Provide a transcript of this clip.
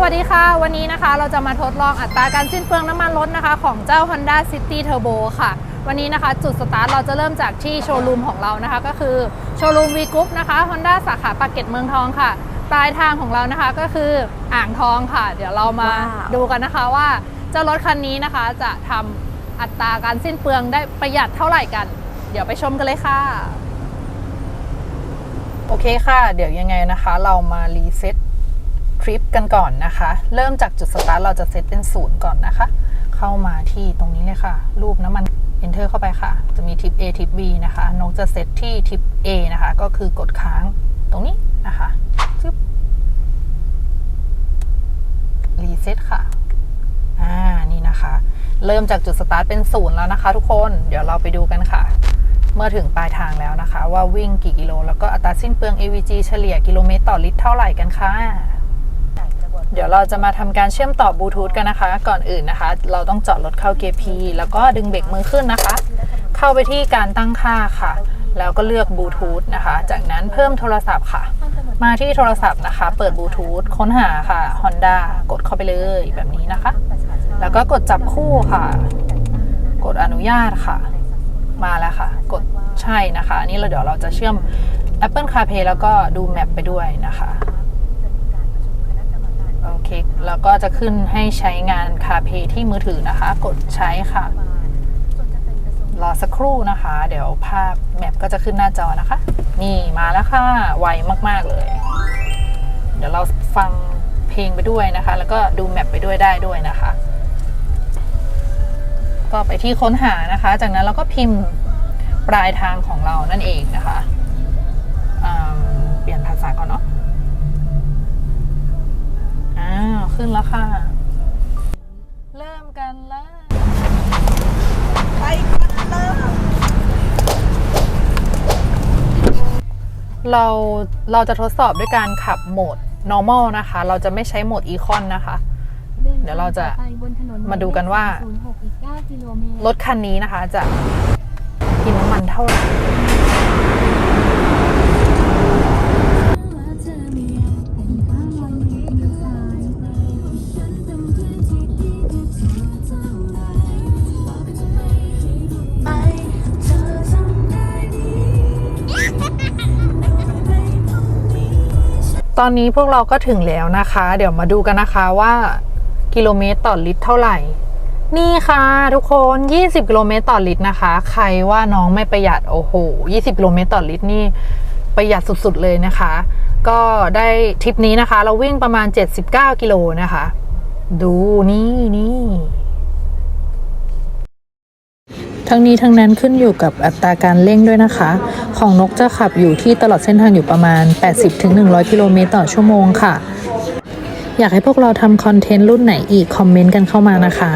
สวัสดีค่ะ วันนี้นะคะเราจะมาทดลองอัตราการสิ้นเปลืองน้ำมันรถนะคะ ของเจ้า Honda City Turbo ค่ะ วันนี้นะคะจุดสตาร์ทเราจะเริ่มจากที่โชว์รูมของเรานะคะ ก็คือโชว์รูม V Group นะคะ Honda สาขาปากเกร็ดเมืองทองค่ะ ปลายทางของเรานะคะก็คืออ่างทองค่ะ เดี๋ยวเรามาว้าวดูกันนะคะว่าเจ้ารถคันนี้นะคะจะทำอัตราการสิ้นเปลืองได้ประหยัดเท่าไหร่กัน เดี๋ยวไปชมกันเลยค่ะโอเคค่ะ เดี๋ยวยังไงนะคะ เรามารีเซ็ต ทริปกันก่อนนะคะ เริ่มจากจุดสตาร์ทเราจะเซตเป็นศูนย์ก่อนนะคะ เข้ามาที่ตรงนี้เลยค่ะ รูปน้ำมัน enter เข้าไปค่ะ จะมีทิป A ทิป B นะคะนกจะเซตที่ทิป A นะคะ ก็คือกดค้างตรงนี้นะคะจึ๊บรีเซ็ตค่ะ อ่า นี่นะคะ เริ่มจากจุดสตาร์ทเป็นศูนย์แล้วนะคะ ทุกคน เดี๋ยวเราไปดูกันค่ะ เมื่อถึงปลายทางแล้วนะคะ ว่าวิ่งกี่กิโล แล้วก็อัตราสิ้นเปลือง AVG เฉลี่ยกิโลเมตรต่อลิตรเท่าไหร่กันค่ะ เดี๋ยวเราจะมาทำการเชื่อมต่อบลูทูธกันนะคะ ก่อนอื่นนะคะ เราต้องจอดรถเข้าเกียร์ P แล้วก็ดึงเบรกมือขึ้นนะคะ เข้าไปที่การตั้งค่าค่ะ แล้วก็เลือกบลูทูธนะคะ จากนั้นเพิ่มโทรศัพท์ค่ะ มาที่โทรศัพท์นะคะ เปิดบลูทูธค้นหาค่ะ Honda กดเข้าไปเลยแบบนี้นะคะ แล้วก็กดจับคู่ค่ะ กดอนุญาตค่ะ มาแล้วค่ะ กดใช่นะคะอันนี้เราเดี๋ยวเราจะเชื่อม Apple CarPlay แล้วก็ดูแมปไปด้วยนะคะ แล้วก็จะขึ้นให้ใช้งาน CarPlay ที่มือถือนะคะ กดใช้ค่ะ รอสักครู่นะคะ เดี๋ยวภาพแมปก็จะขึ้นหน้าจอนะคะ นี่มาแล้วค่ะ ไวมาก ๆ เลย เดี๋ยวเราฟังเพลงไปด้วยนะคะ แล้วก็ดูแมปไปด้วยได้ด้วยนะคะ ก็ไปที่ค้นหานะคะ จากนั้นเราก็พิมพ์ปลายทางของเรานั่นเองนะคะ เปลี่ยนภาษาก่อนเนาะ แล้วค่ะ เริ่มกันเลยไปกันเลยเราเราจะทดสอบด้วยการขับโหมด normal นะคะ เราจะไม่ใช้โหมด econ นะคะ เดี๋ยวเราจะมาดูกันว่า รถคันนี้นะคะจะกินน้ำมันเท่าไหร่ ตอนนี้พวกเราก็ถึงแล้วนะคะ เดี๋ยวมาดูกันนะคะว่ากิโลเมตรต่อลิตรเท่าไหร่ นี่ค่ะทุกคน 20 กิโลเมตรต่อลิตรนะคะ ใครว่าน้องไม่ประหยัดโอ้โห 20 กิโลเมตรต่อลิตรนี่ประหยัดสุดๆเลยนะคะ ก็ได้ทริปนี้นะคะ เราวิ่งประมาณ 79 กิโลนะคะ ดูนี่นี่ ทั้งนี้ทั้งนั้นขึ้นอยู่กับอัตราการเร่งด้วยนะคะ ของนกจะขับอยู่ที่ตลอดเส้นทางอยู่ประมาณ 80-100 กิโลเมตรต่อชั่วโมงค่ะ อยากให้พวกเราทำคอนเทนต์รุ่นไหนอีก คอมเมนต์กันเข้ามานะคะ